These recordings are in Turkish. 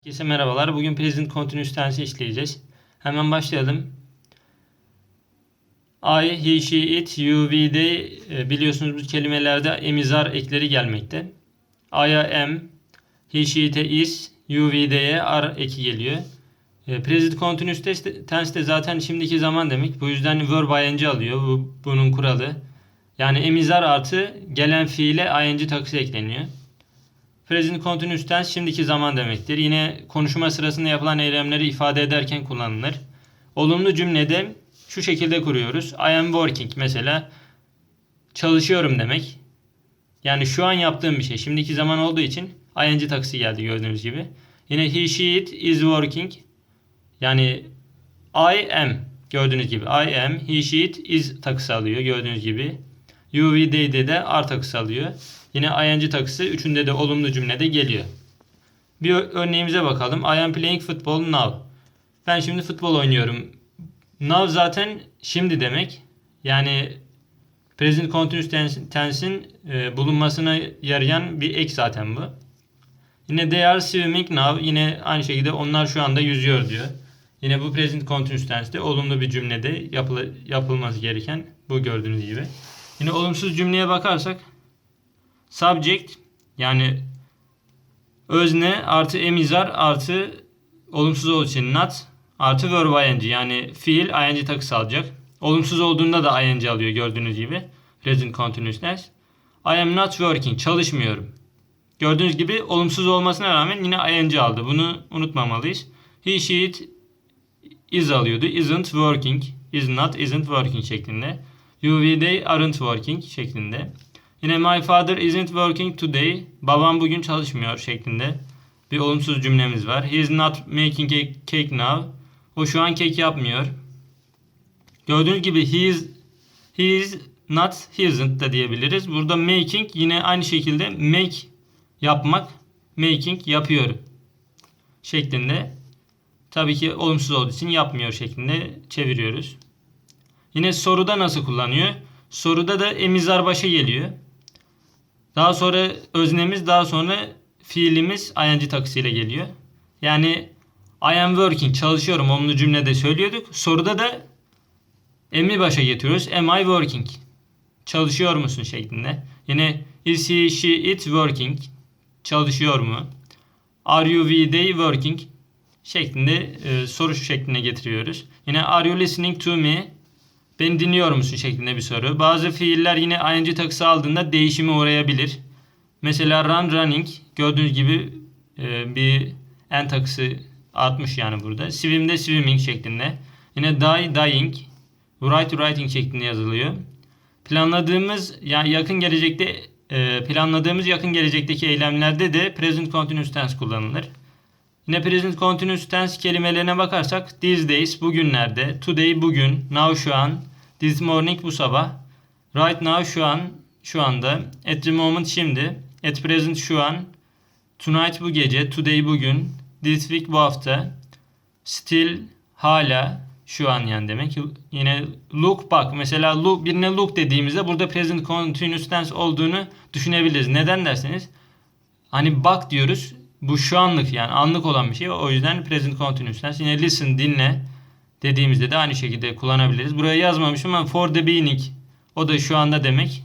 Herkese merhabalar. Bugün Present Continuous Tense işleyeceğiz. Hemen başlayalım. I, he, she, it, you, we, they e, biliyorsunuz bu kelimelerde emizar ekleri gelmekte. I'ya am, he, she, it'e is, you, we, they'e are eki geliyor. E, Present Continuous Tense de zaten şimdiki zaman demek. Bu yüzden verb ing alıyor. Bu, bunun kuralı. Yani emizar artı gelen fiile ing takısı ekleniyor. Present continuous tense şimdiki zaman demektir. Yine konuşma sırasında yapılan eylemleri ifade ederken kullanılır. Olumlu cümlede şu şekilde kuruyoruz. I am working mesela çalışıyorum demek. Yani şu an yaptığım bir şey. Şimdiki zaman olduğu için ing taksi geldi gördüğünüz gibi. Yine he, she, it is working. Yani I am gördüğünüz gibi. I am, he, she, it is takısı alıyor gördüğünüz gibi. They'de de are takısı alıyor. Yine ing takısı üçünde de olumlu cümlede geliyor. Bir örneğimize bakalım. I am playing football now. Ben şimdi futbol oynuyorum. Now zaten şimdi demek. Yani present continuous tense- tense'in e, bulunmasına yarayan bir ek zaten bu. Yine they are swimming now. Yine aynı şekilde onlar şu anda yüzüyor diyor. Yine bu present continuous tense'de olumlu bir cümlede yapılı, yapılması gereken bu gördüğünüz gibi. Yine olumsuz cümleye bakarsak subject yani özne artı emizar artı olumsuz olduğu için not artı verb ing yani fiil ing takısı alacak. Olumsuz olduğunda da ing alıyor gördüğünüz gibi. Present continuous tense. I am not working. Çalışmıyorum. Gördüğünüz gibi olumsuz olmasına rağmen yine ing aldı. Bunu unutmamalıyız. He, she, it is alıyordu. Isn't working. Is not, isn't working şeklinde. You, aren't working şeklinde. Yine my father isn't working today. Babam bugün çalışmıyor şeklinde bir olumsuz cümlemiz var. He is not making a cake now. O şu an kek yapmıyor. Gördüğünüz gibi he is, he is not, he isn't da diyebiliriz. Burada making yine aynı şekilde make yapmak, making yapıyor şeklinde. Tabii ki olumsuz olduğu için yapmıyor şeklinde çeviriyoruz. Yine soruda nasıl kullanıyor? Soruda da emizar başa geliyor. Daha sonra öznemiz daha sonra fiilimiz ing takısıyla geliyor. Yani I am working çalışıyorum olumlu cümlede söylüyorduk. Soruda da emri başa getiriyoruz. Am I working? Çalışıyor musun şeklinde. Yine is he, she, it working? Çalışıyor mu? Are you, we, they working? Şeklinde e, soru şeklinde getiriyoruz. Yine are you listening to me? Beni dinliyor musun şeklinde bir soru. Bazı fiiller yine ing takısı aldığında değişime uğrayabilir. Mesela run running gördüğünüz gibi e, bir en takısı artmış yani burada. Swim'de swimming şeklinde. Yine die dying, write writing şeklinde yazılıyor. Planladığımız yani yakın gelecekte e, planladığımız yakın gelecekteki eylemlerde de present continuous tense kullanılır. Yine present continuous tense kelimelerine bakarsak these days bugünlerde, today bugün, now şu an, this morning bu sabah, right now şu an, şu anda, at the moment şimdi, at present şu an, tonight bu gece, today bugün, this week bu hafta, still hala şu an yani demek. Yine look bak mesela look birine look dediğimizde burada present continuous tense olduğunu düşünebiliriz. Neden derseniz hani bak diyoruz. Bu şu anlık yani anlık olan bir şey. O yüzden present continuous tense. Yine listen dinle dediğimizde de aynı şekilde kullanabiliriz. Buraya yazmamışım ama for the beginning o da şu anda demek.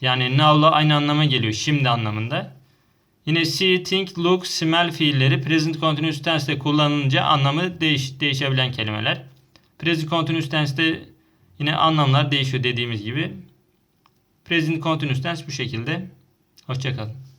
Yani now'la aynı anlama geliyor. Şimdi anlamında. Yine see, think, look, smell fiilleri present continuous tense'de kullanılınca anlamı değiş, değişebilen kelimeler. Present continuous tense'de yine anlamlar değişiyor dediğimiz gibi. Present continuous tense bu şekilde. Hoşçakalın.